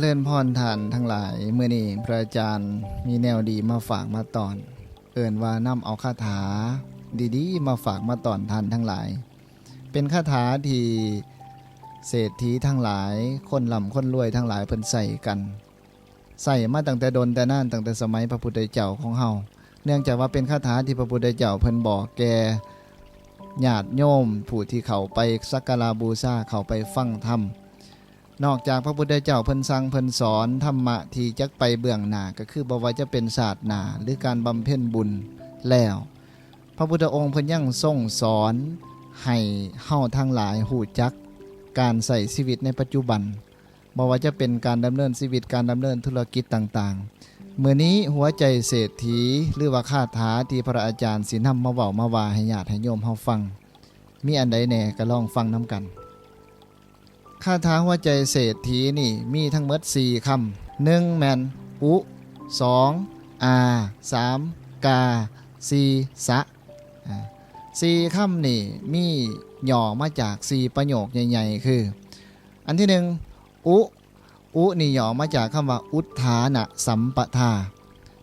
เริญพรทานทั้งหลายเมื่อนี้พระอาจารย์มีแนวดีมาฝากมาตอน เอิ่นว่านำเอาคาถา ดีๆ มาฝากมาตอนทานทั้งหลาย เป็นคาถาที่เศรษฐีทั้งหลาย คนลำคนรวยทั้งหลายเพิ่นใส่กันใส่มาตั้งแต่ดนแต่นานตั้งแต่สมัยพระพุทธเจ้าของเฮาเนื่องจากว่าเป็นคาถาที่พระพุทธเจ้าเพิ่นบอกแกญาติโยมผู้ที่เขาไปสักการะบูชาเขาไปฟังธรรม นอกจากพระพุทธเจ้าเพิ่นสั่งเพิ่นสอนธรรมะที่จักไปเบื้องหน้าก็คือบ่ว่าจะเป็นศาสตร์หนาหรือการบำเพ็ญบุญแล้ว พระพุทธองค์เพิ่นยังทรงสอนให้เฮาทั้งหลายหูจักการใส่ชีวิตในปัจจุบันบ่ว่าจะเป็นการดำเนินชีวิตการดำเนินธุรกิจต่างๆเมื่อนี้หัวใจเศรษฐีหรือว่าคาถาที่พระอาจารย์สินำมาเว้ามาว่าให้ญาติให้โยมเฮาฟัง มีอันใดแหน่ก็ลองฟังนํกัน คาถาหัวใจเศรษฐีนี่มีทั้งหมด4คำหนึ่งแมนอุสองอาสามกาสี่สะสี่คำนี่มีหย่อมาจากสี่ประโยคใหญ่ๆ คือ อันที่หนึ่งอุอุนี่หย่อมาจากคำว่า อุทธานะสัมปทา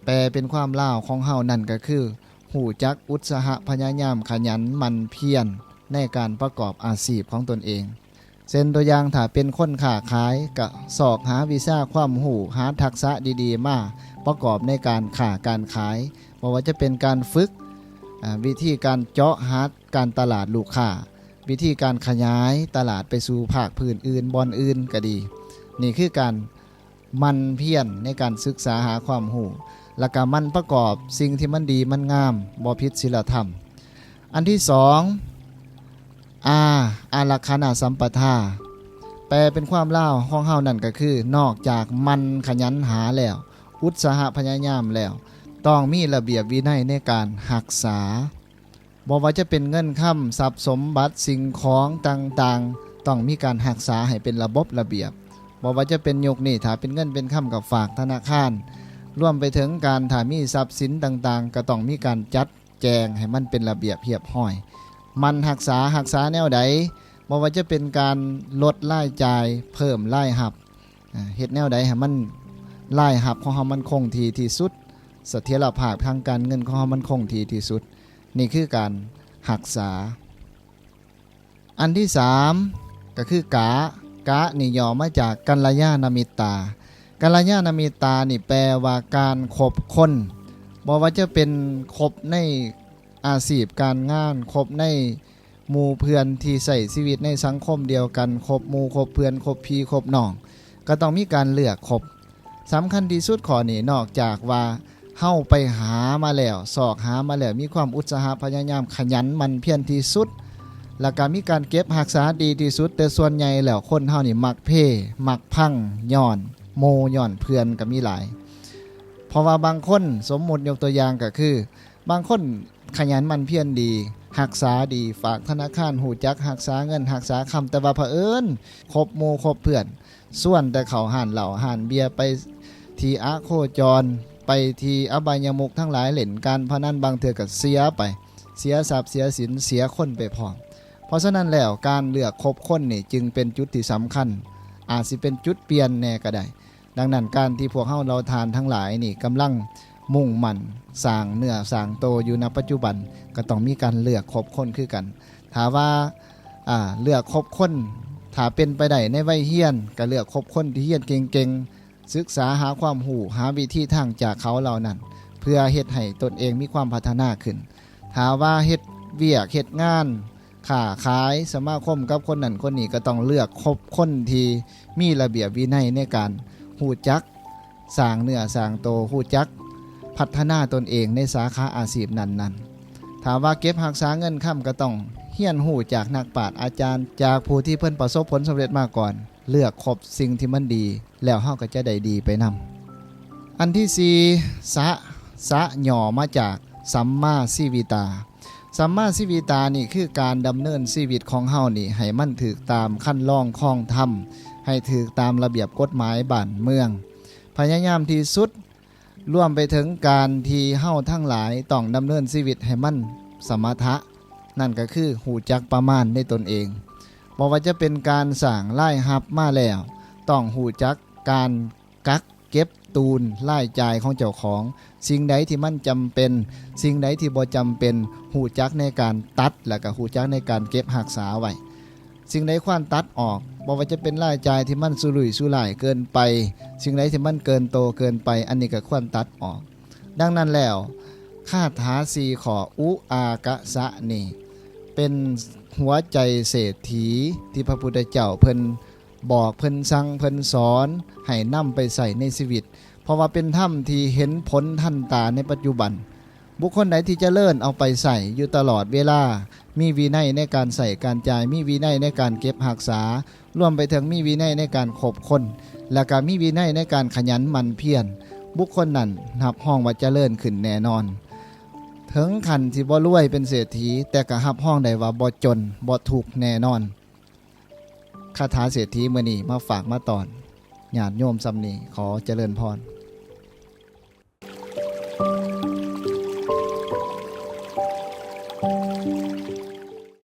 แปลเป็นความเล่าของเฮานั่นก็คือหูจักอุตสาหะพยายามขยันมันเพียรในการประกอบอาชีพของตนเอง เส้นตัวอย่างถ้าเป็นคนค้าขายก็สอกหาวีซ่าความหูหาทักษะดีๆ มาประกอบในการค้าการขายบ่ว่าจะเป็นการฝึกวิธีการเจาะหาการตลาดลูกค้าวิธีการขยายตลาดไปสู่ภาคพื้นอื่นบอนอื่นก็ดี นี่คือการมันเพียรในการศึกษาหาความหูและก็มันประกอบสิ่งที่มันดีมันงามบ่ผิดศีลธรรม อันที่สอง อาอารักขานาสัมปทา แปลเป็นความเล่าวของเฮานั่นก็คือ นอกจากมันขยันหาแล้ว อุตสาหพยายามแล้ว ต้องมีระเบียบวินัยในการหักษาบอกว่าจะเป็นเงินค่ำทรัพย์สมบัติสิ่งของต่างๆ ต้องมีการหักษาให้เป็นระบบระเบียบบอกว่าจะเป็นยกนี่ถ้าเป็นเงินเป็นค่ำกับฝากธนาคารร่วมไปถึงการถ้ามีทรัพย์สินต่างๆ ก็ต้องมีการจัดแจงให้มันเป็นระเบียบเรียบห้อย มันหักษาหักษาแนวใดบ่ว่าจะเป็นการลดรายจ่ายเพิ่มรายหับเฮ็ดแนวใดให้มันรายหับของเฮามันคงที่ที่สุดเสถียรภาพทางการเงินของเฮามันคงที่ที่สุด นี่คือการหักษา อันที่สามก็คือกากะนี่ย่อมาจากกัลยาณมิตากัลยาณมิตตานี่แปลว่าการคบคนบ่ว่าจะเป็นคบใน อาชีพการงานครบในหมู่เพื่อนที่ใส่ชีวิตในสังคมเดียวกันครบหมู่ครบเพื่อนครบพี่ครบน้อง ก็ต้องมีการเลือกครบสำคัญที่สุดข้อนี้นอกจากว่าเฮาไปหามาแล้วสอกหามาแล้วมีความอุตสาหะพยายามขยันมันเพียรที่สุด แล้วก็มีการเก็บรักษาดีที่สุด แต่ส่วนใหญ่แล้วคนเฮานี่มักเพ่มักพังย่อน โมย่อนเพื่อนก็มีหลาย เพราะว่าบางคนสมมุติยกตัวอย่างก็คือ บางคน ขยันมันเพียรดีหักษาดีฝากธนาคารหูจักหักษาเงินหักษาคำแต่ว่าเผอิญครบโมครบเพื่อน ส่วนแต่เขาห่านเหล่าห่านเบียไปทีอาโคจร ไปทีอบายมุกทั้งหลายเล่นการพนันบางเถื่อกับเสียไป เสียทรัพย์เสียสินเสียคนไปพร้อมเพราะฉะนั้นแล้วการเลือกคบคนนี่จึงเป็นจุดที่สำคัญ อาจสิเป็นจุดเปลี่ยนแน่ก็ได้ ดังนั้นการที่พวกเฮาเราทานทั้งหลายนี่กำลัง มุ่งมั่นสร้างเนื้อสร้างโตอยู่ในปัจจุบันก็ต้องมีการเลือกคบคนคือกันถามว่าเลือกคบคนถ้าเป็นไปได้ในวัยเฮียนก็เลือกคบคนที่เฮียนเก่งๆศึกษาหาความหูหาวิธีทางจากเขาเหล่านั้น เพื่อเฮ็ดให้ตนเองมีความพัฒนาขึ้นถามว่าเฮ็ดเวียกเฮ็ดงานค้าขายสมาคมกับคนนั้นคนนี้ก็ต้องเลือกคบคนที่มีระเบียบวินัยในการหูจักสร้างเนื้อสร้างโตหูจัก พัฒนาตนเองในสาขาอาชีพนั้นๆ ถามว่าเก็บหักษาเงินค่ำก็ต้องเฮียนหูจากนักปราชญ์อาจารย์ จากผู้ที่เพิ่นประสบผลสำเร็จมาก่อน เลือกคบสิ่งที่มันดี แล้วเฮาก็จะได้ดีไปนำอันที่สี่สะสะหย่อมาจากสัมมาชีวิตา สัมมาชีวิตานี่คือการดำเนินชีวิตของเฮานี่ ให้มันถูกตามขั้นล่องข้องธรรมให้ถูกตามระเบียบกฎหมายบ้านเมือง พยายามที่สุด รวมไปถึงการที่เฮ้าทั้งหลายต้องดำเนินชีวิตให้มันสมถะ นั่นก็คือหูจักประมาณในตนเองบอกว่าจะเป็นการสั่งไล่หับมาแล้ว ต้องหูจักการกักเก็บตูนรายจ่ายของเจ้าของ สิ่งใดที่มันจำเป็น สิ่งใดที่บ่จำเป็นหูจักในการตัด แล้วก็หูจักในการเก็บรักษาไว้ สิ่งใดควรตัดออกบ่ว่าจะเป็นรายจ่ายที่มันสุรุ่ยสุร่ายเกินไป สิ่งใดที่มันเกินโตเกินไป อันนี้ก็ควรตัดออก ดังนั้นแล้วคาถาสีขออุอากะสะนี่เป็นหัวใจเศรษฐีที่พระพุทธเจ้าเพิ่นบอกเพิ่นสั่งเพิ่นสอนให้นำไปใส่ในชีวิต เพราะว่าเป็นถ้ำที่เห็นผลทันตาในปัจจุบัน บุคคลไหนที่จะเลิ่นเอาไปใส่อยู่ตลอดเวลา มีวินัยในการใส่การจ่าย มีวินัยในการเก็บหักษา รวมไปถึงมีวินัยในการขบคน และก็มีวินัยในการขยันมันเพียรบุคคลนั้นนับห้องว่าเจะเลิ่นขึ้นแน่นอน ถึงขันที่บ่รวยเป็นเศรษฐี แต่ก็หับห้องได้ว่าบ่จนบ่ถูกแน่นอนคาถาเศรษฐีมื้อนี้มาฝากมาตอนญาติโยมซำนีขอเจริญพร